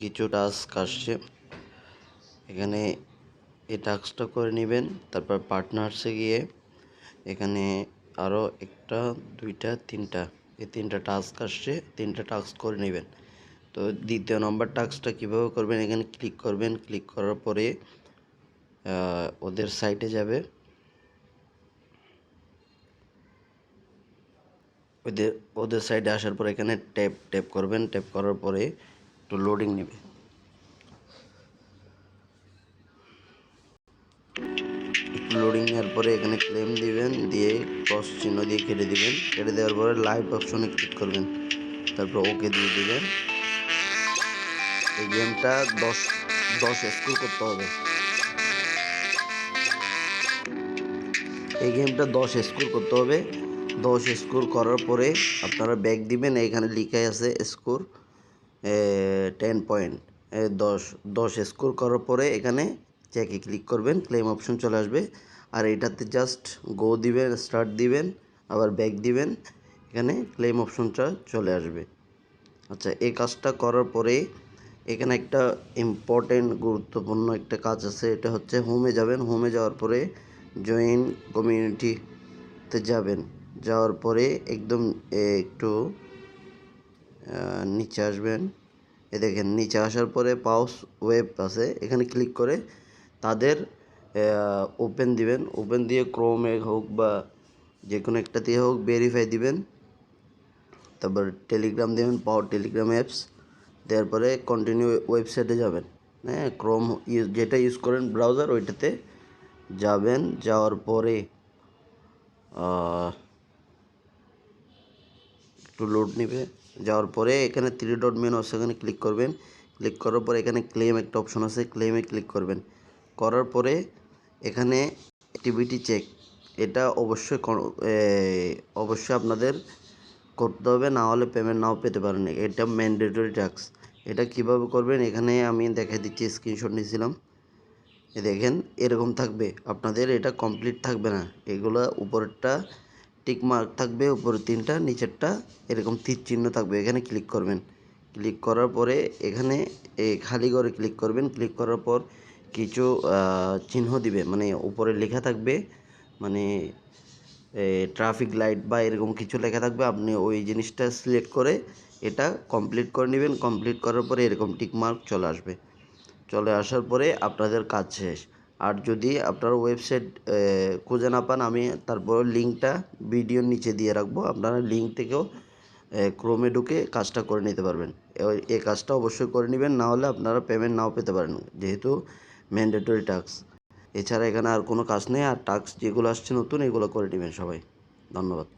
কিছু টাস্ক আসছে। এখানে এই টাস্কটা করে নেবেন, তারপর পার্টনার্সে গিয়ে এখানে আরও একটা, দুইটা, তিনটা, এই তিনটা টাস্ক আসছে, তিনটা টাস্ক করে নেবেন। তো দ্বিতীয় নম্বর টাস্কটা কীভাবে করবেন, এখানে ক্লিক করবেন ক্লিক করার পরে ওদের সাইটে যাবে। ওদের ওদের সাইডে আসার পরে এখানে ট্যাপ ট্যাপ করবেন ট্যাপ করার পরে একটু লোডিং নেবে। লোডিং নেওয়ার পরে এখানে ক্লেম দিবেন, দিয়ে ক্রস চিহ্ন দিয়ে কেটে দিবেন। কেটে দেওয়ার পরে লাইভ অপশনে ক্লিক করবেন। তারপর ওকে দিয়ে দিবেন। এই গেমটা দশ দশ স্কোর করতে হবে। এই গেমটা দশ স্কোর করতে হবে। দশ স্কোর করার পরে আপনারা ব্যাক দিবেন। এখানে লিখে আছে স্কোর টেন পয়েন্ট দশ দশ স্কোর করার পরে এখানে চেকে ক্লিক করবেন ক্লেম অপশন চলে আসবে। আর এটাতে জাস্ট গো দিবেন স্টার্ট দিবেন, আবার ব্যাক দিবেন, এখানে ক্লেম অপশনটা চলে আসবে। আচ্ছা এই কাজটা করার পরে এখানে একটা ইম্পর্টেন্ট গুরুত্বপূর্ণ একটা কাজ আছে, এটা হচ্ছে হোমে যাবেন। হোমে যাওয়ার পরে জয়েন কমিউনিটিতে যাবেন। যাওয়ার পরে একদম একটু নিচে আসবেন। এ দেখেন, নিচে আসার পরে পাউস ওয়েব আছে, এখানে ক্লিক করে তাদের ওপেন দিবেন। ওপেন দিয়ে ক্রোমে হোক বা যে কোনো একটা দিয়ে হোক ভেরিফাই দিবেন। তারপর টেলিগ্রাম দেবেন, পাওয়ার টেলিগ্রাম অ্যাপস। দেওয়ার পরে কন্টিনিউ ওয়েবসাইটে যাবেন। হ্যাঁ ক্রোম যেটা ইউজ করেন ব্রাউজার ওইটাতে যাবেন। যাওয়ার পরে একটু লোড নেবে। যাওয়ার পরে এখানে থ্রি ডট মেনু আছে, এখানে ক্লিক করবেন। ক্লিক করার পরে এখানে ক্লেম একটা অপশন আছে ক্লেমে ক্লিক করবেন। করার পরে এখানে অ্যাক্টিভিটি চেক এটা অবশ্যই অবশ্যই আপনাদের করতে হবে, না হলে পেমেন্ট নাও পেতে পারেন। এটা ম্যান্ডেটরি ট্যাক্স এটা কীভাবে করবেন? এখানে আমি দেখা দিচ্ছি স্ক্রিনশট নিয়েছিলাম। দেখেন, এরকম থাকবে। আপনাদের এটা কমপ্লিট থাকবে না। এগুলো উপরেরটা টিক মার্ক থাকবে, উপরের তিনটা, নিচেরটা এরকম তীর চিহ্ন থাকবে, এখানে ক্লিক করবেন। ক্লিক করার পরে এখানে খালি করে ক্লিক করবেন। ক্লিক করার পর কিছু চিহ্ন দিবে মানে উপরে লেখা থাকবে মানে ট্রাফিক লাইট বা এরকম কিছু লেখা থাকবে। আপনি ওই জিনিসটা সিলেক্ট করে এটা কমপ্লিট করে নেবেন। কমপ্লিট করার পরে এরকম টিক মার্ক চলে আসবে। চলে আসার পরে আপনাদের কাজ শেষ। আর যদি আপনার ওয়েবসাইট খুঁজে না পান, আমি তারপর লিঙ্কটা ভিডিওর নিচে দিয়ে রাখব। আপনারা লিঙ্ক থেকেও ক্রোমে ঢুকে কাজটা করে নিতে পারবেন। এ- কাজটা অবশ্যই করে নেবেন, না হলে আপনারা পেমেন্ট নাও পেতে পারেন, যেহেতু ম্যান্ডেটরি টাস্ক এছাড়া এখানে আর কোনো কাজ নেই, আর টাস্ক যেগুলো আসছে নতুন, এগুলো করে নেবেন সবাই। ধন্যবাদ।